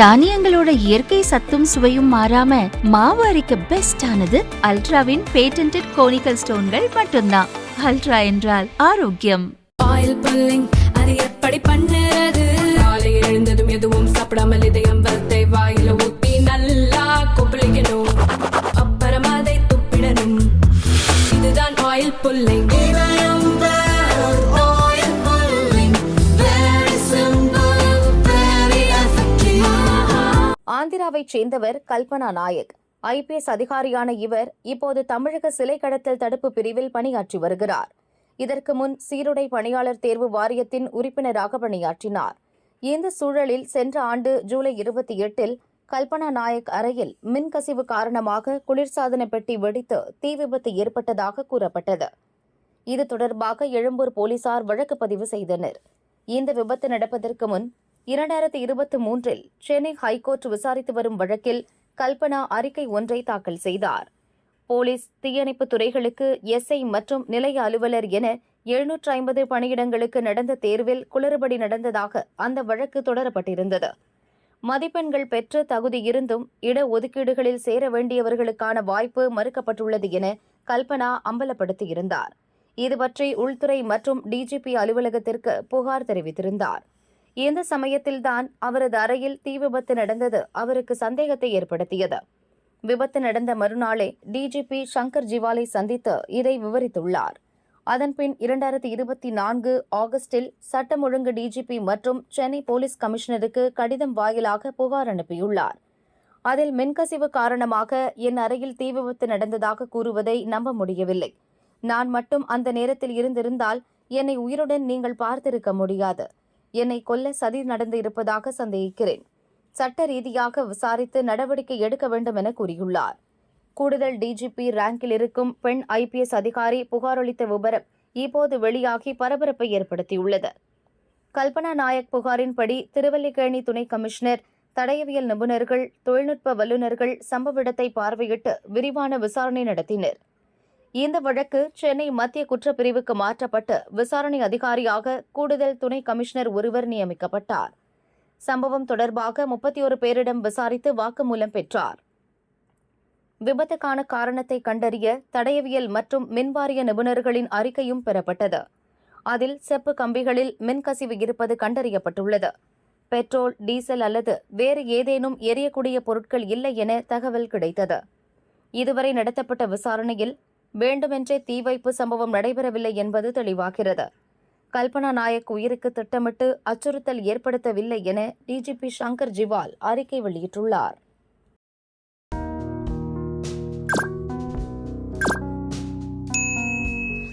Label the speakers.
Speaker 1: தானியங்களோட இயற்கை சத்தும் சுவையும் மாறாம மாவு அரைக்க பெஸ்ட் ஆனது அல்ட்ராவின் பேட்டன்ட் கோனிக்கல் ஸ்டோன்கள் மட்டும்தான். அல்ட்ரா என்றால் ஆரோக்கியம்.
Speaker 2: ஆயில் புல்லிங் அது எப்படி பண்ண
Speaker 3: ஆந்திராவைச் சேர்ந்தவர் கல்பனா நாயக். ஐபிஎஸ் அதிகாரியான இவர் இப்போது தமிழக சிலை கடத்தல் தடுப்பு பிரிவில் பணியாற்றி வருகிறார். இதற்கு முன் சீருடை பணியாளர் தேர்வு வாரியத்தின் உறுப்பினராக பணியாற்றினார். இந்த சூழலில் சென்ற ஆண்டு ஜூலை இருபத்தி எட்டில் கல்பனா நாயக் அறையில் மின்கசிவு காரணமாக குளிர்சாதன பெட்டி வெடித்து தீ விபத்து ஏற்பட்டதாக கூறப்பட்டது. இது தொடர்பாக எழும்பூர் போலீசார் வழக்கு பதிவு செய்தனர். இந்த விபத்து நடப்பதற்கு முன் இரண்டாயிரத்தி இருபத்தி மூன்றில் சென்னை ஹைகோர்ட் விசாரித்து வரும் வழக்கில் கல்பனா அறிக்கை ஒன்றை தாக்கல் செய்தார். போலீஸ் தீயணைப்பு துறைகளுக்கு எஸ்ஐ மற்றும் நிலைய அலுவலர் என எழுநூற்று ஐம்பது பணியிடங்களுக்கு நடந்த தேர்வில் குளறுபடி நடந்ததாக அந்த வழக்கு தொடரப்பட்டிருந்தது. மதிப்பெண்கள் பெற்று தகுதி இருந்தும் இட ஒதுக்கீடுகளில் சேர வேண்டியவர்களுக்கான வாய்ப்பு மறுக்கப்பட்டுள்ளது என கல்பனா அம்பலப்படுத்தியிருந்தார். இதுபற்றி உள்துறை மற்றும் டிஜிபி அலுவலகத்திற்கு புகார் தெரிவித்திருந்தார். இந்த சமயத்தில்தான் அவரது அறையில் தீ விபத்து நடந்தது. அவருக்கு சந்தேகத்தை ஏற்படுத்தியது. விபத்து நடந்த மறுநாளே டிஜிபி சங்கர் ஜிவாலை சந்தித்து இதை விவரித்துள்ளார். அதன்பின் இரண்டாயிரத்தி இருபத்தி நான்கு ஆகஸ்டில் சட்டம் ஒழுங்கு டிஜிபி மற்றும் சென்னை போலீஸ் கமிஷனருக்கு கடிதம் வாயிலாக புகார் அனுப்பியுள்ளார். அதில் மின்கசிவு காரணமாக என் அறையில் தீ விபத்து நடந்ததாக கூறுவதை நம்ப முடியவில்லை. நான் மட்டும் அந்த நேரத்தில் இருந்திருந்தால் என்னை உயிருடன் நீங்கள் பார்த்திருக்க முடியாது. என்னை கொல்ல சதி நடந்து இருப்பதாக சந்தேகிக்கிறேன். சட்ட ரீதியாக விசாரித்து நடவடிக்கை எடுக்க வேண்டும் என கூறியுள்ளார். கூடுதல் டிஜிபி ரேங்கில் இருக்கும் பெண் ஐபிஎஸ் அதிகாரி புகாரளித்த விபரம் இப்போது வெளியாகி பரபரப்பை ஏற்படுத்தியுள்ளது. கல்பனா நாயக் புகாரின்படி திருவல்லிக்கேணி துணை கமிஷனர் தடயவியல் நிபுணர்கள் தொழில்நுட்ப வல்லுநர்கள் சம்பவ இடத்தை பார்வையிட்டு விரிவான விசாரணை நடத்தினர். இந்த வழக்கு சென்னை மத்திய குற்றப்பிரிவுக்கு மாற்றப்பட்டு விசாரணை அதிகாரியாக கூடுதல் துணை கமிஷனர் ஒருவர் நியமிக்கப்பட்டார். சம்பவம் தொடர்பாக முப்பத்தி ஒரு பேரிடம் விசாரித்து வாக்குமூலம் பெற்றார். விபத்துக்கான காரணத்தை கண்டறிய தடயவியல் மற்றும் மின்வாரிய நிபுணர்களின் அறிக்கையும் பெறப்பட்டது. அதில் செப்பு கம்பிகளில் மின்கசிவு இருப்பது கண்டறியப்பட்டுள்ளது. பெட்ரோல் டீசல் அல்லது வேறு ஏதேனும் எரியக்கூடிய பொருட்கள் இல்லை என தகவல் கிடைத்தது. இதுவரை நடத்தப்பட்ட விசாரணையில் வேண்டுமென்றே தீ வைப்பு சம்பவம் நடைபெறவில்லை என்பது தெளிவாகிறது. கல்பனா நாயக் உயிருக்கு திட்டமிட்டு அச்சுறுத்தல் ஏற்படுத்தவில்லை என டிஜிபி சங்கர் ஜிவால் அறிக்கை வெளியிட்டுள்ளார்.